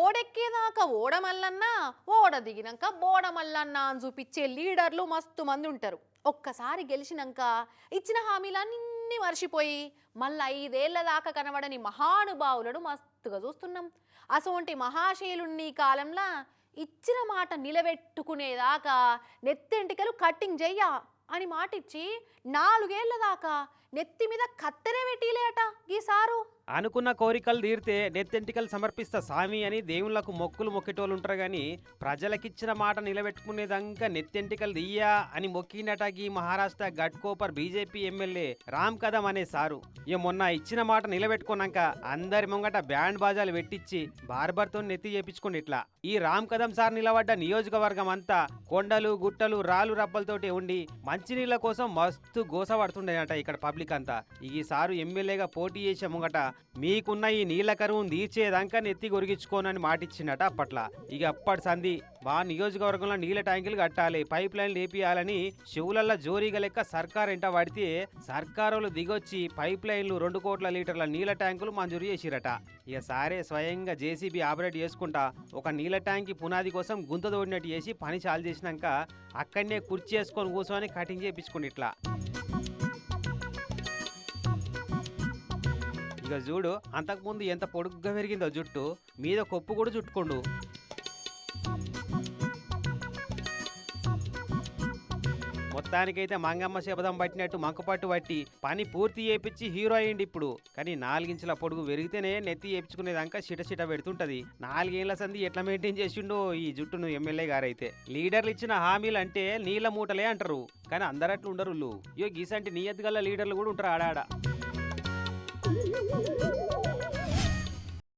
ఓడెక్కేదాకా ఓడమల్లన్నా ఓడ దిగినాక బోడమల్లన్నా అని చూపించే లీడర్లు మస్తు మంది ఉంటారు. ఒక్కసారి గెలిచినాక ఇచ్చిన హామీలన్నీ మర్చిపోయి మళ్ళీ ఐదేళ్ళ దాకా కనబడని మహానుభావులను మస్తుగా చూస్తున్నాం. అసొంటి మహాశైలుణ్ణి కాలంలో ఇచ్చిన మాట నిలబెట్టుకునేదాకా నెత్తెంటికలు కట్టింగ్ చెయ్య అని మాటిచ్చి నాలుగేళ్ళ దాకా నెత్తి మీద కత్తెరే పెట్టిలేట ఈ సారు. అనుకున్న కోరికలు తీరితే నెత్తెంటికలు సమర్పిస్తా స్వామి అని దేవుళ్ళకు మొక్కులు మొక్కేటోళ్ళు ఉంటారు కానీ ప్రజలకిచ్చిన మాట నిలబెట్టుకునేదాకా నెత్తెంటికలు దియ్యా అని మొక్కినటకి మహారాష్ట్ర గట్కోపర్ బీజేపీ ఎమ్మెల్యే రామ్ కదం అనే సారు ఇక మొన్న ఇచ్చిన మాట నిలబెట్టుకున్నాక అందరి ముంగట బ్యాండ్ బాజాలు పెట్టించి బార్బర్తో నెత్తి చేపించుకుని ఇట్లా. ఈ రామ్ కదం సార్ నిలబడ్డ నియోజకవర్గం అంతా కొండలు గుట్టలు రాళ్ళు రప్పలతోటి ఉండి మంచినీళ్ళ కోసం మస్తు గోస పడుతుండేనట ఇక్కడ పబ్లిక్ అంతా. ఈ సారు ఎమ్మెల్యేగా పోటీ చేసే ముంగట మీకున్న ఈ నీళ్ళ కరువును తీర్చేదాకా నెత్తి గొరిగించుకోనని మాటిచ్చిండట అప్పట్లో. ఇక అప్పటి సంధి మా నియోజకవర్గంలో నీళ్ళ ట్యాంకులు కట్టాలి పైప్ లైన్ లేపియాలని శివులల్ల జోరీగా లెక్క సర్కార్ ఎంట పడితే సర్కారులు దిగొచ్చి పైప్ లైన్లు రెండు కోట్ల లీటర్ల నీళ్ళ ట్యాంకులు మంజూరు చేసిరట. ఇక సారే స్వయంగా జేసీబీ ఆపరేట్ చేసుకుంటా ఒక నీళ్ళ ట్యాంకి పునాది కోసం గుంత తోడినట్టు చేసి పని చాలు చేసినాక అక్కడనే కుర్చీ వేసుకొని కూర్చొని కటింగ్ చేయించుకుని ఇట్లా. ఇక చూడు అంతకుముందు ఎంత పొడుగ్గా పెరిగిందో జుట్టు మీద కొప్పు కూడా చుట్టుకోండు. మొత్తానికైతే మంగమ్మ శబదం పట్టినట్టు మంకపట్టు పట్టి పని పూర్తి చేపించి హీరో అయ్యింది ఇప్పుడు. కానీ నాలుగించుల పొడుగు పెరిగితేనే నెత్తి చేపించుకునేదాకా చిట చిట పెడుతుంటది. నాలుగేళ్ళ సంది ఎట్లా మెయింటైన్ చేసిండో ఈ జుట్టును ఎమ్మెల్యే గారైతే. లీడర్లు ఇచ్చిన హామీలు అంటే నీళ్ళ మూటలే అంటారు. కానీ అందరట్లు ఉండరు ఇయో గీసంటి నియత్ గల లీడర్లు కూడా ఉంటారు ఆడాడ